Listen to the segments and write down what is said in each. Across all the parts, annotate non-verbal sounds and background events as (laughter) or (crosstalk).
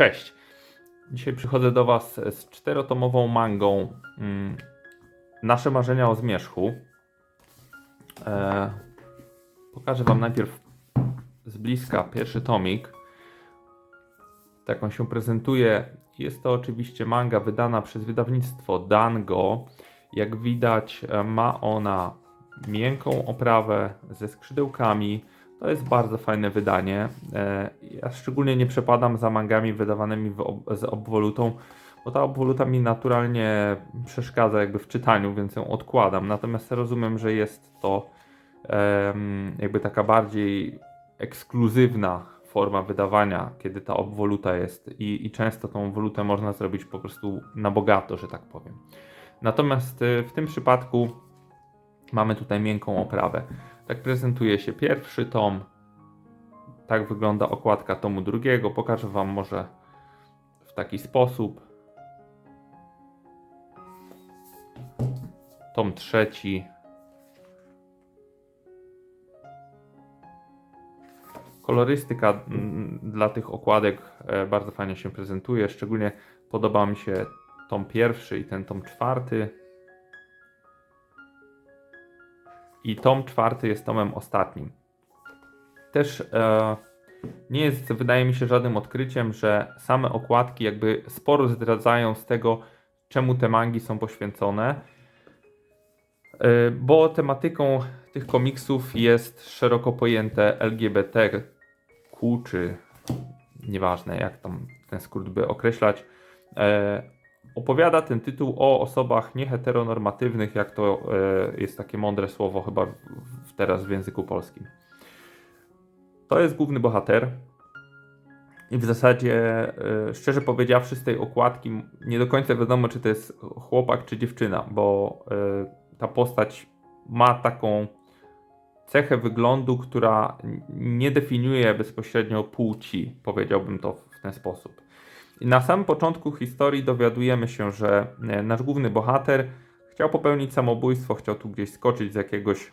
Cześć! Dzisiaj przychodzę do Was z czterotomową mangą mm, Nasze marzenia o zmierzchu. E, pokażę Wam najpierw z bliska pierwszy tomik. Tak on się prezentuje. Jest to oczywiście manga wydana przez wydawnictwo Dango. Jak widać, e, ma ona miękką oprawę ze skrzydełkami. To jest bardzo fajne wydanie. E, Ja szczególnie nie przepadam za mangami wydawanymi z obwolutą, bo ta obwoluta mi naturalnie przeszkadza jakby w czytaniu, więc ją odkładam. Natomiast rozumiem, że jest to em, jakby taka bardziej ekskluzywna forma wydawania, kiedy ta obwoluta jest i, i często tą obwolutę można zrobić po prostu na bogato, że tak powiem. Natomiast y, w tym przypadku mamy tutaj miękką oprawę. Tak prezentuje się pierwszy tom. Tak wygląda okładka tomu drugiego. Pokażę Wam może w taki sposób. Tom trzeci. Kolorystyka mm, dla tych okładek e, bardzo fajnie się prezentuje. Szczególnie podoba mi się tom pierwszy i ten tom czwarty. I tom czwarty jest tomem ostatnim. Też e, nie jest, wydaje mi się, żadnym odkryciem, że same okładki jakby sporo zdradzają z tego, czemu te mangi są poświęcone. E, bo tematyką tych komiksów jest szeroko pojęte LGBTQ, czy nieważne jak tam ten skrót by określać. E, opowiada ten tytuł o osobach nieheteronormatywnych, jak to e, jest takie mądre słowo chyba teraz w języku polskim. To jest główny bohater. I w zasadzie, e, szczerze powiedziawszy, z tej okładki nie do końca wiadomo, czy to jest chłopak, czy dziewczyna, bo e, ta postać ma taką cechę wyglądu, która nie definiuje bezpośrednio płci, powiedziałbym to w ten sposób. Na samym początku historii dowiadujemy się, że e, nasz główny bohater chciał popełnić samobójstwo, chciał tu gdzieś skoczyć z jakiegoś,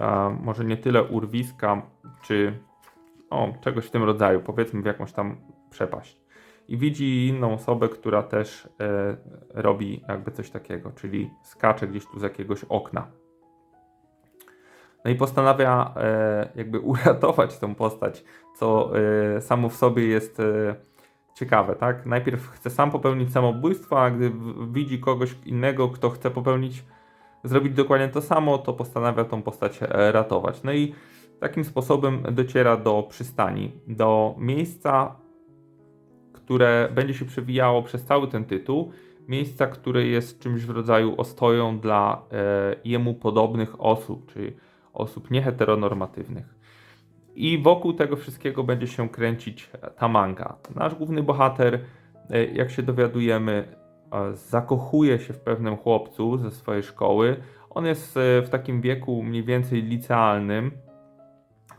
a, może nie tyle urwiska, czy o, czegoś w tym rodzaju, powiedzmy w jakąś tam przepaść. I widzi inną osobę, która też e, robi jakby coś takiego, czyli skacze gdzieś tu z jakiegoś okna. No i postanawia e, jakby (laughs) uratować tą postać, co e, samo w sobie jest e, ciekawe, tak? Najpierw chce sam popełnić samobójstwo, a gdy widzi kogoś innego, kto chce popełnić, zrobić dokładnie to samo, to postanawia tą postać e, ratować. No i takim sposobem dociera do przystani, do miejsca, które będzie się przewijało przez cały ten tytuł. Miejsca, które jest czymś w rodzaju ostoją dla e, jemu podobnych osób, czyli osób nieheteronormatywnych. I wokół tego wszystkiego będzie się kręcić ta manga. Nasz główny bohater, e, jak się dowiadujemy, e, zakochuje się w pewnym chłopcu ze swojej szkoły. On jest e, w takim wieku mniej więcej licealnym,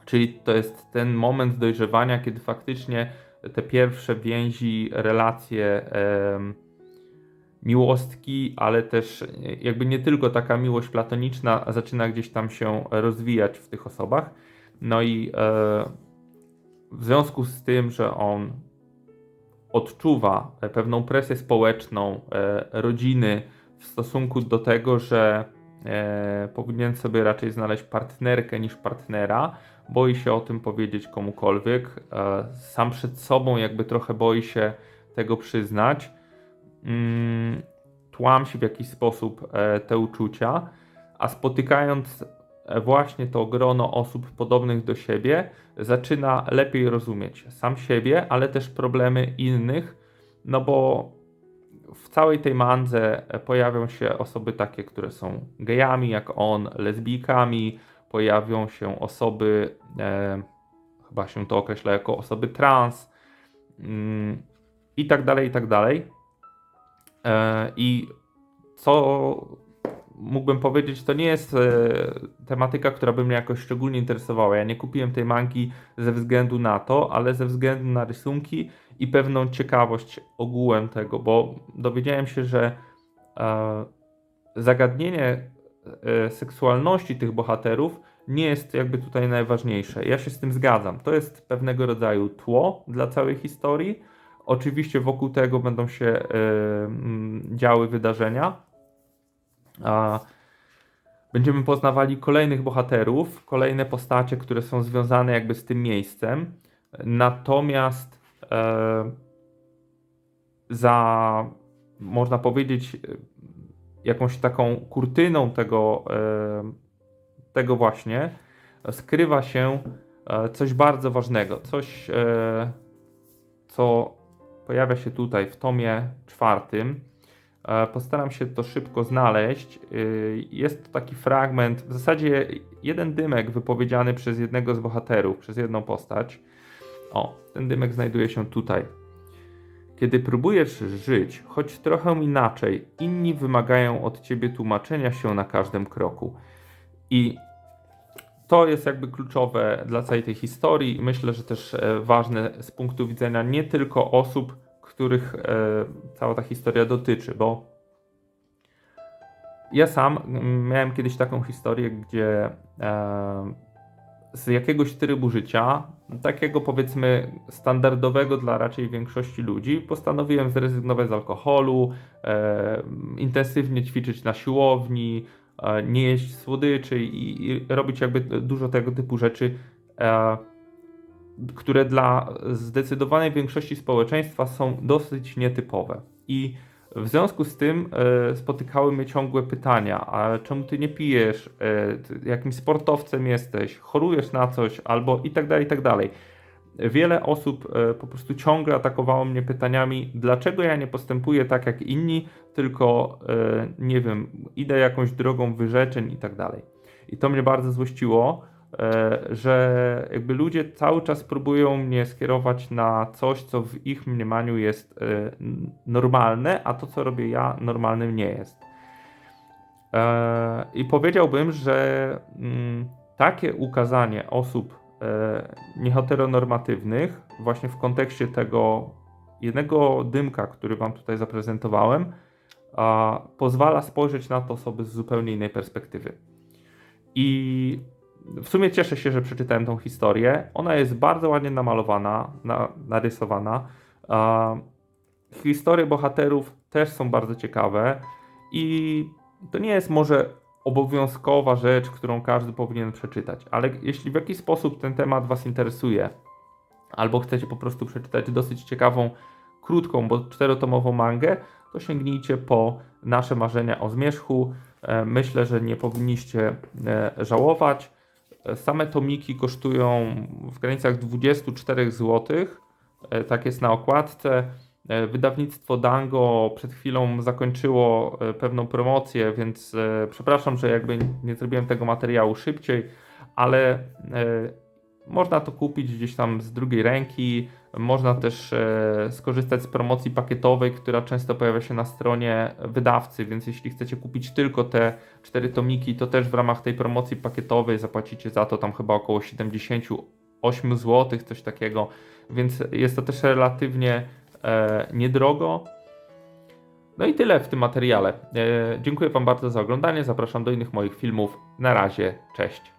czyli to jest ten moment dojrzewania, kiedy faktycznie te pierwsze więzi, relacje, miłostki, ale też jakby nie tylko taka miłość platoniczna zaczyna gdzieś tam się rozwijać w tych osobach. No i e, w związku z tym, że on odczuwa e, pewną presję społeczną e, rodziny w stosunku do tego, że powinien sobie raczej znaleźć partnerkę niż partnera, boi się o tym powiedzieć komukolwiek, sam przed sobą jakby trochę boi się tego przyznać, mm, tłamsi w jakiś sposób te uczucia, a spotykając właśnie to grono osób podobnych do siebie, zaczyna lepiej rozumieć sam siebie, ale też problemy innych, no bo w całej tej mandze pojawią się osoby takie, które są gejami, jak on, lesbijkami, pojawią się osoby, e, chyba się to określa jako osoby trans, mm, i tak dalej, i tak dalej. E, I co mógłbym powiedzieć, to nie jest e, tematyka, która by mnie jakoś szczególnie interesowała. Ja nie kupiłem tej mangi ze względu na to, ale ze względu na rysunki i pewną ciekawość ogółem tego, bo dowiedziałem się, że e, zagadnienie e, seksualności tych bohaterów nie jest jakby tutaj najważniejsze. Ja się z tym zgadzam. To jest pewnego rodzaju tło dla całej historii, Oczywiście wokół tego będą się działy wydarzenia. A będziemy poznawali kolejnych bohaterów, kolejne postacie, które są związane jakby z tym miejscem. Natomiast e, za, można powiedzieć, jakąś taką kurtyną tego, e, tego właśnie skrywa się e, coś bardzo ważnego, coś, e, co pojawia się tutaj w tomie czwartym. E, Postaram się to szybko znaleźć. Y, Jest to taki fragment, w zasadzie jeden dymek wypowiedziany przez jednego z bohaterów, przez jedną postać. O, ten dymek znajduje się tutaj. Kiedy próbujesz żyć, choć trochę inaczej, inni wymagają od ciebie tłumaczenia się na każdym kroku. I to jest jakby kluczowe dla całej tej historii myślę, że też e, ważne z punktu widzenia nie tylko osób, których e, cała ta historia dotyczy, bo ja sam mm, miałem kiedyś taką historię, gdzie e, z jakiegoś trybu życia, takiego powiedzmy standardowego dla raczej większości ludzi, postanowiłem zrezygnować z alkoholu, e, intensywnie ćwiczyć na siłowni, nie jeść słodyczy i, robić jakby dużo tego typu rzeczy, które dla zdecydowanej większości społeczeństwa są dosyć nietypowe. I w związku z tym e, spotykały mnie ciągłe pytania, a czemu ty nie pijesz, e, jakim sportowcem jesteś, chorujesz na coś, albo i tak dalej, i tak dalej. Wiele osób e, po prostu ciągle atakowało mnie pytaniami, dlaczego ja nie postępuję tak jak inni, tylko nie wiem, idę jakąś drogą wyrzeczeń i tak dalej. I to mnie bardzo złościło, że jakby ludzie cały czas próbują mnie skierować na coś, co w ich mniemaniu jest e, normalne, a to, co robię ja, normalnym nie jest. E, I powiedziałbym, że mm, takie ukazanie osób e, nieheteronormatywnych, właśnie w kontekście tego jednego dymka, który Wam tutaj zaprezentowałem, pozwala spojrzeć na to osoby z zupełnie innej perspektywy. I w sumie cieszę się, że przeczytałem tą historię. Ona jest bardzo ładnie namalowana, na, narysowana. A, historie bohaterów też są bardzo ciekawe i to nie jest może obowiązkowa rzecz, którą każdy powinien przeczytać, ale jeśli w jakiś sposób ten temat Was interesuje, albo chcecie po prostu przeczytać dosyć ciekawą, krótką, bo czterotomową mangę, to sięgnijcie po nasze marzenia o zmierzchu. E, Myślę, że nie powinniście e, żałować. E, Same tomiki kosztują w granicach 24 zł. Tak jest na okładce. E, Wydawnictwo Dango przed chwilą zakończyło e, pewną promocję, więc e, przepraszam, że jakby nie zrobiłem tego materiału szybciej, ale e, można to kupić gdzieś tam z drugiej ręki. Można też e, skorzystać z promocji pakietowej, która często pojawia się na stronie wydawcy, więc jeśli chcecie kupić tylko te cztery tomiki, to też w ramach tej promocji pakietowej zapłacicie za to tam chyba około 78 zł, coś takiego, więc jest to też relatywnie e, niedrogo. No i tyle w tym materiale. E, dziękuję Wam bardzo za oglądanie. Zapraszam do innych moich filmów. Na razie, cześć.